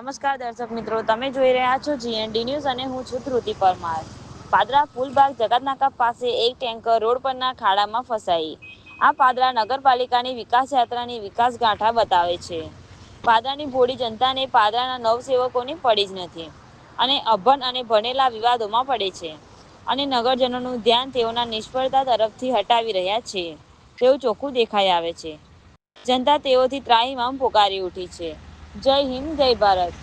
નમસ્કાર દર્શક મિત્રો, તમે જોઈ રહ્યા છો જીએનડી ન્યૂઝ અને હું છું ધ્રુતિ પરમાર. પાદરા ફૂલબાગ જગતનાકા પાસે એક ટેન્કર રોડ પરના ખાડામાં ફસાઈ. આ પાદરા નગરપાલિકાની વિકાસ યાત્રાની વિકાસ ગાંઠા બતાવે છે. પાદરાની ભોળી જનતાને પાદરાના નવસેવકોની પડી જ નથી અને અભણ અને ભણેલા વિવાદોમાં પડે છે અને નગરજનોનું ધ્યાન તેઓના નિષ્ફળતા તરફથી હટાવી રહ્યા છે. તેવું ચોખ્ખું દેખાઈ આવે છે. જનતા તેઓથી ત્રાહીમામ પોકારી ઉઠી છે. જય હિન્દ જય ભારત.